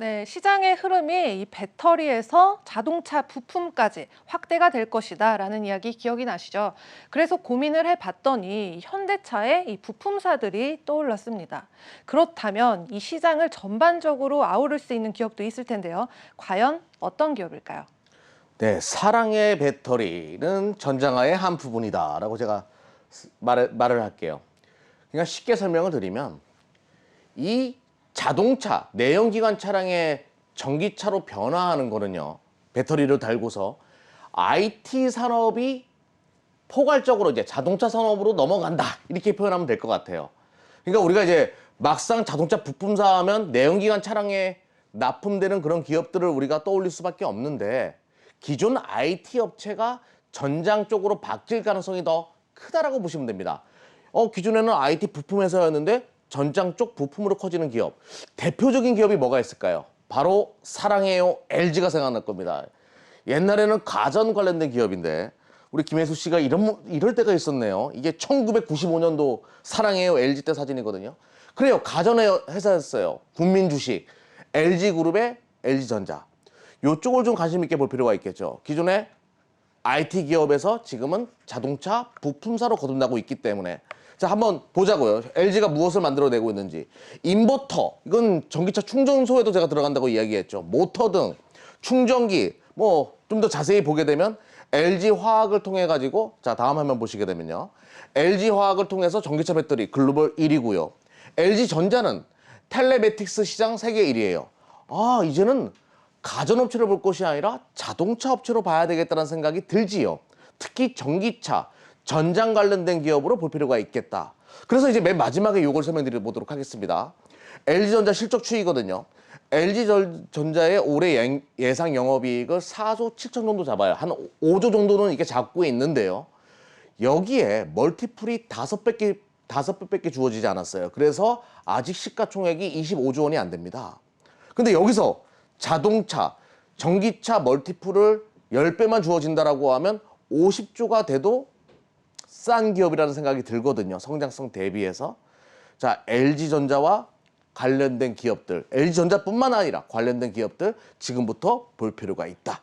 네, 시장의 흐름이 이 배터리에서 자동차 부품까지 확대가 될 것이다라는 이야기 기억이 나시죠? 그래서 고민을 해봤더니 이 현대차의 이 부품사들이 떠올랐습니다. 그렇다면 이 시장을 전반적으로 아우를 수 있는 기업도 있을 텐데요. 과연 어떤 기업일까요? 네, 사랑의 배터리는 전장화의 한 부분이다라고 제가 스- 말을, 말을 할게요. 그냥 쉽게 설명을 드리면 이 자동차, 내연기관 차량의 전기차로 변화하는 거는요. 배터리를 달고서 IT 산업이 포괄적으로 이제 자동차 산업으로 넘어간다. 이렇게 표현하면 될 것 같아요. 그러니까 우리가 이제 막상 자동차 부품사 하면 내연기관 차량에 납품되는 그런 기업들을 우리가 떠올릴 수밖에 없는데 기존 IT 업체가 전장 쪽으로 바뀔 가능성이 더 크다라고 보시면 됩니다. 어, 기존에는 IT 부품 회사였는데 전장 쪽 부품으로 커지는 기업. 대표적인 기업이 뭐가 있을까요? 바로 사랑해요 LG가 생각날 겁니다. 옛날에는 가전 관련된 기업인데 우리 김혜수 씨가 이런 이럴 때가 있었네요. 이게 1995년도 사랑해요 LG 때 사진이거든요. 그래요. 가전의 회사였어요. 국민주식 LG그룹의 LG전자. 요쪽을 좀 관심 있게 볼 필요가 있겠죠. 기존에 IT 기업에서 지금은 자동차 부품사로 거듭나고 있기 때문에 자 한번 보자고요. LG가 무엇을 만들어내고 있는지 인버터 이건 전기차 충전소에도 제가 들어간다고 이야기했죠. 모터 등 충전기 뭐 좀 더 자세히 보게 되면 LG 화학을 통해 가지고 자 다음 화면 보시게 되면요. LG 화학을 통해서 전기차 배터리 글로벌 1위고요. LG 전자는 텔레매틱스 시장 세계 1위예요. 아 이제는 가전업체를 볼 것이 아니라 자동차 업체로 봐야 되겠다는 생각이 들지요. 특히 전기차, 전장 관련된 기업으로 볼 필요가 있겠다. 그래서 이제 맨 마지막에 이걸 설명드려 보도록 하겠습니다. LG전자 실적 추이거든요. LG전자의 올해 예- 예상 영업이익을 4조 7천 정도 잡아요. 한 5조 정도는 이게 잡고 있는데요. 여기에 멀티플이 다섯 배께 다섯 배밖에 주어지지 않았어요. 그래서 아직 시가총액이 25조 원이 안 됩니다. 근데 여기서 자동차, 전기차 멀티플을 10배만 주어진다라고 하면 50조가 돼도 싼 기업이라는 생각이 들거든요. 성장성 대비해서. 자, LG전자와 관련된 기업들, LG전자뿐만 아니라 관련된 기업들 지금부터 볼 필요가 있다.